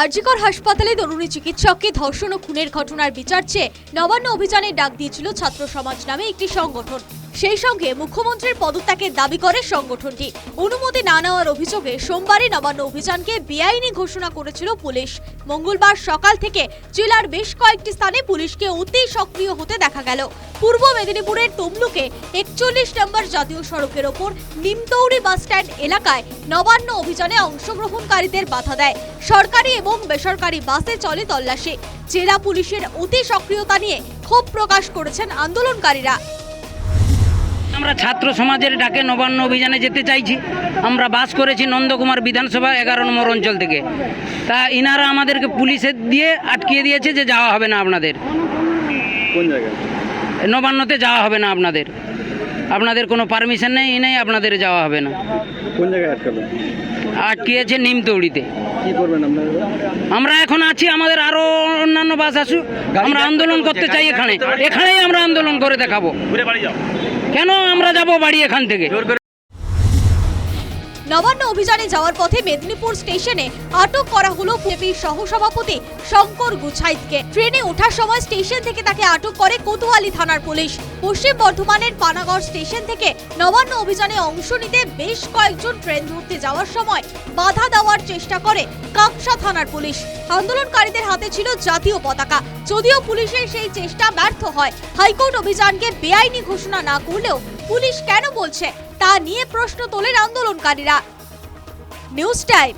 আরজিকর হাসপাতালে তরুণী চিকিৎসককে ধর্ষণ ও খুনের ঘটনার বিচার চেয়ে নবান্ন অভিযানে ডাক দিয়েছিল ছাত্র সমাজ নামে একটি সংগঠন। সেই সঙ্গে মুখ্যমন্ত্রীর পদত্যাগের দাবি করে সংগঠনটি। অনুমতি না নেওয়ার অভিযোগে সোমবারই নবান্ন অভিযানকে বেআইনি ঘোষণা করেছিল পুলিশ। মঙ্গলবার সকাল থেকে জেলার বেশ কয়েকটি স্থানে পুলিশকে অতি সক্রিয় হতে দেখা গেল। পূর্ব মেদিনীপুরের তমলুকে একচল্লিশ নম্বর জাতীয় সড়কের ওপর নিমতৌড়ি বাস স্ট্যান্ড এলাকায় নবান্ন অভিযানে অংশগ্রহণকারীদের বাধা দেয়। সরকারি এবং বেসরকারি বাসে চলে তল্লাশি। জেলা পুলিশের অতি সক্রিয়তা নিয়ে ক্ষোভ প্রকাশ করেছেন আন্দোলনকারীরা। আমরা ছাত্র সমাজের ডাকে নবান্ন অভিযানে যেতে চাইছি। আমরা বাস করেছি নন্দকুমার বিধানসভা এগারো নম্বর অঞ্চল থেকে। তা ইনারা আমাদেরকে পুলিশের দিয়ে আটকিয়ে দিয়েছে যে যাওয়া হবে না আপনাদের। কোন জায়গায়? নবান্নতে যাওয়া হবে না আপনাদের। আপনাদের কোনো পারমিশন নেই নেই আপনাদের যাওয়া হবে না। কোন জায়গায় আটকাবেন আটকিয়েছে নিমতৌড়িতে তৈরিতে আমরা এখন আছি আমাদের আরও অন্যান্য বাস আসুক আমরা আন্দোলন করতে চাই এখানে। এখানেই আমরা আন্দোলন করে দেখাবো। কেন আমরা যাব বাড়ি এখান থেকে? নবান্ন অভিযানে যাওয়ার পথে মেদিনীপুর স্টেশনে আটক করা হলো বিজেপির সহসভাপতি শঙ্কর গুছাইতকে ট্রেনে ওঠার সময় স্টেশন থেকে তাকে আটক করে কোতোয়ালি থানার পুলিশ। পশ্চিম বর্ধমানের পানাগড় স্টেশন থেকে নবান্ন অভিযানে অংশ নিতে বেশ কয়েকজন ট্রেন ধরতে যাওয়ার সময় বাধা দেওয়ার চেষ্টা করে কাকসা থানার পুলিশ। আন্দোলনকারীদের হাতে ছিল জাতীয় পতাকা। যদিও পুলিশের সেই চেষ্টা ব্যর্থ হয়, হাইকোর্ট অভিযানকে বেআইনি ঘোষণা না করলেও পুলিশ কেন বলছে? তা নিয়ে প্রশ্ন তোলেন আন্দোলনকারীরা। News time.